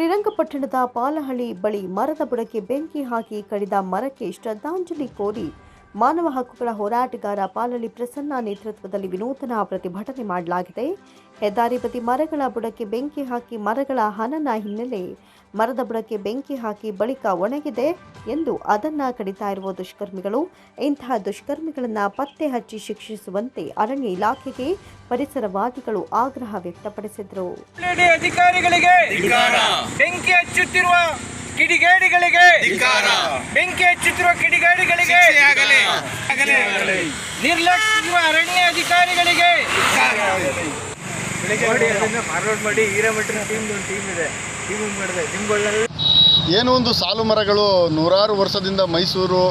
ಶ್ರೀರಂಗಪಟ್ಟಣದ ಪಾಲಹಳ್ಳಿ ಬಳಿ ಮರದ ಬುಡಕ್ಕೆ ಬೆಂಕಿ ಹಾಕಿ ಕಡಿದ ಮರಕ್ಕೆ ಶ್ರದ್ಧಾಂಜಲಿ ಕೋರಿ ಮಾನವ ಹಕ್ಕುಗಳ ಹೋರಾಟಗಾರ ಪಾಲಳಿ ಪ್ರಸನ್ನ ನೇತೃತ್ವದಲ್ಲಿ ವಿನೂತನ ಪ್ರತಿಭಟನೆ ಮಾಡಲಾಗಿದೆ. ಹೆದ್ದಾರಿ ಬದಿ ಮರಗಳ ಬುಡಕ್ಕೆ ಬೆಂಕಿ ಹಾಕಿ ಮರಗಳ ಹನನ ಹಿನ್ನೆಲೆ ಮರದ ಬುಡಕ್ಕೆ ಬೆಂಕಿ ಹಾಕಿ ಬಳಿಕ ಒಣಗಿದೆ ಎಂದು ಅದನ್ನ ಕಡಿತಾ ಇರುವ ದುಷ್ಕರ್ಮಿಗಳು. ಇಂತಹ ದುಷ್ಕರ್ಮಿಗಳನ್ನು ಪತ್ತೆ ಹಚ್ಚಿ ಶಿಕ್ಷಿಸುವಂತೆ ಅರಣ್ಯ ಇಲಾಖೆಗೆ ಪರಿಸರವಾದಿಗಳು ಆಗ್ರಹ ವ್ಯಕ್ತಪಡಿಸಿದರು. ಅಧಿಕಾರಿಗಳಿಗೆ ಬೆಂಕಿ ಹಚ್ಚುತ್ತಿರುವ ಕಿಡಿಗೇಡಿಗಳಿಗೆ ಬೆಂಕಿ ಹಚ್ಚುತ್ತಿರುವ ಕಿಡಿಗೇಡಿಗಳಿಗೆ ನಿರ್ಲಕ್ಷಿಸುವ ಅರಣ್ಯ ಅಧಿಕಾರಿಗಳಿಗೆ ಫಾರ್ವರ್ಡ್ ಮಾಡಿ ಹಿರೇಮಠನ ಟೀಮ್ ಒಂದು ಟೀಮ್ ಇದೆ ಟೀಮ್ ಮಾಡಿದೆ ಏನೋ ಒಂದು ಸಾಲು ಮರಗಳು ನೂರಾರು ವರ್ಷದಿಂದ ಮೈಸೂರು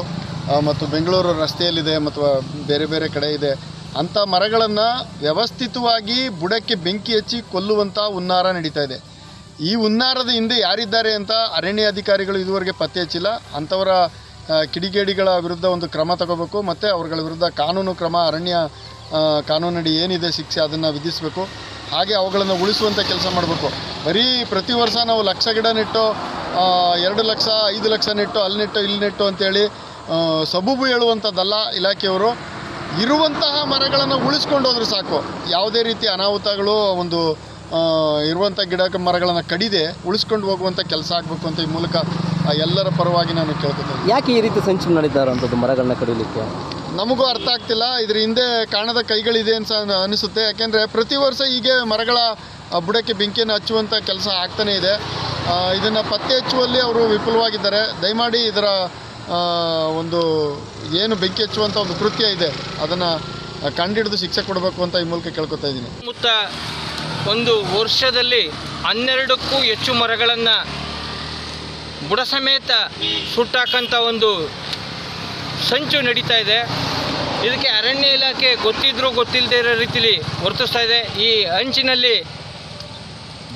ಮತ್ತು ಬೆಂಗಳೂರು ರಸ್ತೆಯಲ್ಲಿದೆ ಮತ್ತು ಬೇರೆ ಬೇರೆ ಕಡೆ ಇದೆ. ಅಂಥ ಮರಗಳನ್ನು ವ್ಯವಸ್ಥಿತವಾಗಿ ಬುಡಕ್ಕೆ ಬೆಂಕಿ ಹಚ್ಚಿ ಕೊಲ್ಲುವಂಥ ಹುನ್ನಾರ ನಡೀತಾ ಇದೆ. ಈ ಹುನ್ನಾರದ ಹಿಂದೆ ಯಾರಿದ್ದಾರೆ ಅಂತ ಅರಣ್ಯ ಅಧಿಕಾರಿಗಳು ಇದುವರೆಗೆ ಪತ್ತೆ ಹಚ್ಚಿಲ್ಲ. ಅಂಥವರ ಕಿಡಿಗೇಡಿಗಳ ವಿರುದ್ಧ ಒಂದು ಕ್ರಮ ತಗೋಬೇಕು, ಮತ್ತು ಅವರುಗಳ ವಿರುದ್ಧ ಕಾನೂನು ಕ್ರಮ, ಅರಣ್ಯ ಕಾನೂನಡಿ ಏನಿದೆ ಶಿಕ್ಷೆ ಅದನ್ನು ವಿಧಿಸಬೇಕು. ಹಾಗೆ ಅವುಗಳನ್ನು ಉಳಿಸುವಂಥ ಕೆಲಸ ಮಾಡಬೇಕು. ಬರೀ ಪ್ರತಿ ವರ್ಷ ನಾವು ಲಕ್ಷ ಗಿಡ ನೆಟ್ಟು ಎರಡು ಲಕ್ಷ, ಐದು ಲಕ್ಷ ನೆಟ್ಟು, ಅಲ್ಲಿ ನೆಟ್ಟು, ಇಲ್ಲಿ ನೆಟ್ಟು ಅಂತೇಳಿ ಸಬೂಬು ಹೇಳುವಂಥದ್ದಲ್ಲ ಇಲಾಖೆಯವರು. ಇರುವಂತಹ ಮರಗಳನ್ನು ಉಳಿಸ್ಕೊಂಡು ಹೋದ್ರೆ ಸಾಕು. ಯಾವುದೇ ರೀತಿ ಅನಾಹುತಗಳು, ಒಂದು ಇರುವಂಥ ಗಿಡ ಮರಗಳನ್ನು ಕಡಿದೆ ಉಳಿಸ್ಕೊಂಡು ಹೋಗುವಂಥ ಕೆಲಸ ಆಗಬೇಕು ಅಂತ ಈ ಮೂಲಕ ಎಲ್ಲರ ಪರವಾಗಿ ನಾನು ಕೇಳ್ಕೊತೀನಿ. ಯಾಕೆ ಈ ರೀತಿ ಸಂಚು ನಡೀತಾರಂಥದ್ದು ಮರಗಳನ್ನ ಕಡಿಲಿಕ್ಕೆ? ನಮಗೂ ಅರ್ಥ ಆಗ್ತಿಲ್ಲ. ಇದ್ರ ಹಿಂದೆ ಕಾಣದ ಕೈಗಳಿದೆ ಅಂತ ಅನಿಸುತ್ತೆ. ಯಾಕೆಂದರೆ ಪ್ರತಿ ವರ್ಷ ಹೀಗೆ ಮರಗಳ ಬುಡಕ್ಕೆ ಬೆಂಕಿಯನ್ನು ಹಚ್ಚುವಂಥ ಕೆಲಸ ಆಗ್ತಾನೇ ಇದೆ. ಇದನ್ನು ಪತ್ತೆ ಹಚ್ಚುವಲ್ಲಿ ಅವರು ವಿಫಲವಾಗಿದ್ದಾರೆ ದಯಮಾಡಿ ಇದರ ಒಂದು ಏನು ಬೆಂಕಿ ಹಚ್ಚುವಂಥ ಒಂದು ಕೃತ್ಯ ಇದೆ. ಅದನ್ನು ಕಂಡಿಡಿದು ಶಿಕ್ಷೆ ಕೊಡಬೇಕು ಅಂತ ಈ ಮೂಲಕ ಕೇಳ್ಕೊತಾ ಇದ್ದೀನಿ. ಮುತ್ತ ಒಂದು ವರ್ಷದಲ್ಲಿ ಹನ್ನೆರಡಕ್ಕೂ ಹೆಚ್ಚು ಮರಗಳನ್ನು ಬುಡ ಸಮೇತ ಸುಟ್ಟಾಕಂಥ ಒಂದು ಸಂಚು ನಡೀತಾ ಇದೆ. ಇದಕ್ಕೆ ಅರಣ್ಯ ಇಲಾಖೆ ಗೊತ್ತಿದ್ರೂ ಗೊತ್ತಿಲ್ಲದೆ ಇರೋ ರೀತಿಲಿ ವರ್ತಿಸ್ತಾ ಇದೆ. ಈ ಅಂಚಿನಲ್ಲಿ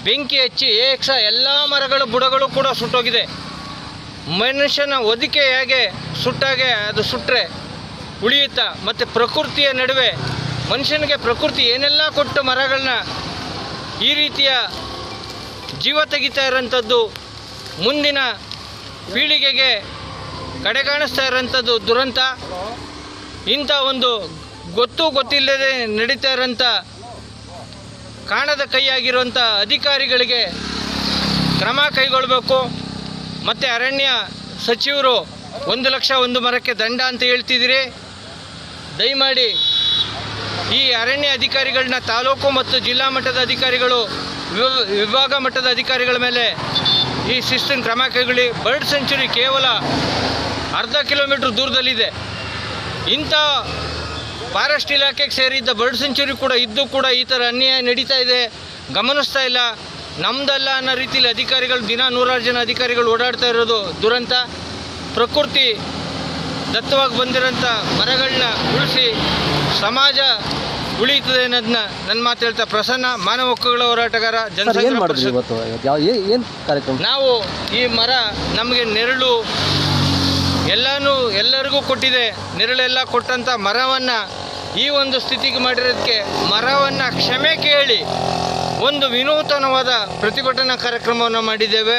ಬೆಂಕಿ ಹಚ್ಚಿ ಏಕ್ಸ ಎಲ್ಲ ಮರಗಳು, ಬುಡಗಳು ಕೂಡ ಸುಟ್ಟೋಗಿದೆ. ಮನುಷ್ಯನ ಒದಿಕೆ ಹೇಗೆ ಸುಟ್ಟಾಗೆ ಅದು ಸುಟ್ಟರೆ ಉಳಿಯುತ್ತಾ? ಮತ್ತು ಪ್ರಕೃತಿಯ ನಡುವೆ ಮನುಷ್ಯನಿಗೆ ಪ್ರಕೃತಿ ಏನೆಲ್ಲ ಕೊಟ್ಟು ಮರಗಳನ್ನ ಈ ರೀತಿಯ ಜೀವ ತೆಗಿತಾ ಇರೋಂಥದ್ದು ಮುಂದಿನ ಪೀಳಿಗೆಗೆ ಕಡೆಗಾಣಿಸ್ತಾ ಇರೋಂಥದ್ದು ದುರಂತ. ಇಂಥ ಒಂದು ಗೊತ್ತು ಗೊತ್ತಿಲ್ಲದೆ ನಡೀತಾ ಇರೋಂಥ ಕಾಣದ ಕೈಯಾಗಿರುವಂಥ ಅಧಿಕಾರಿಗಳಿಗೆ ಕ್ರಮ ಕೈಗೊಳ್ಳಬೇಕು ಮತ್ತು ಅರಣ್ಯ ಸಚಿವರು ಒಂದು ಲಕ್ಷ ಒಂದು ಮರಕ್ಕೆ ದಂಡ ಅಂತ ಹೇಳ್ತಿದ್ದೀರಿ. ದಯಮಾಡಿ ಈ ಅರಣ್ಯ ಅಧಿಕಾರಿಗಳನ್ನ ತಾಲೂಕು ಮತ್ತು ಜಿಲ್ಲಾ ಮಟ್ಟದ ಅಧಿಕಾರಿಗಳು ವಿಭ- ವಿಭಾಗ ಮಟ್ಟದ ಅಧಿಕಾರಿಗಳ ಮೇಲೆ ಈ ಶಿಸ್ತಿನ ಕ್ರಮ ಕೈಗೊಳ್ಳಿ. ಬರ್ಡ್ ಸೆಂಚುರಿ ಕೇವಲ ಅರ್ಧ ಕಿಲೋಮೀಟ್ರ್ ದೂರದಲ್ಲಿದೆ. ಇಂಥ ಫಾರೆಸ್ಟ್ ಇಲಾಖೆಗೆ ಸೇರಿದ್ದ ಬರ್ಡ್ ಸೆಂಚುರಿ ಕೂಡ ಇದ್ದು ಕೂಡ ಈ ಥರ ಅನ್ಯಾಯ ನಡೀತಾ ಇದೆ. ಗಮನಿಸ್ತಾ ಇಲ್ಲ. ನಮ್ದಲ್ಲ ಅನ್ನೋ ರೀತಿಯಲ್ಲಿ ಅಧಿಕಾರಿಗಳು, ದಿನ ನೂರಾರು ಜನ ಅಧಿಕಾರಿಗಳು ಓಡಾಡ್ತಾ ಇರೋದು ದುರಂತ. ಪ್ರಕೃತಿ ದತ್ತವಾಗಿ ಬಂದಿರೋಂಥ ಮರಗಳನ್ನ ಉಳಿಸಿ ಸಮಾಜ ಉಳಿಯುತ್ತದೆ ಅನ್ನೋದನ್ನ ನನ್ನ ಮಾತು ಹೇಳ್ತಾ ಪ್ರಸನ್ನ ಮಾನವ ಹಕ್ಕುಗಳ ಹೋರಾಟಗಾರ ಸರ್ ಏನು ಜನಸಂಘ ಮಾಡಿದ್ರಿ ಪರಿಷತ್. ಇವತ್ತು? ಇವತ್ತು ಯಾವ ಏನು ಕಾರ್ಯಕ್ರಮ? ನಾವು ಈ ಮರ ನಮಗೆ ನೆರಳು ಎಲ್ಲಾನು ಎಲ್ಲರಿಗೂ ಕೊಟ್ಟಿದೆ. ನೆರಳೆಲ್ಲ ಕೊಟ್ಟಂಥ ಮರವನ್ನು ಈ ಒಂದು ಸ್ಥಿತಿಗೆ ಮಾಡಿರೋದಕ್ಕೆ ಮರವನ್ನು ಕ್ಷಮೆ ಕೇಳಿ ಒಂದು ವಿನೂತನವಾದ ಪ್ರತಿಭಟನಾ ಕಾರ್ಯಕ್ರಮವನ್ನು ಮಾಡಿದ್ದೇವೆ.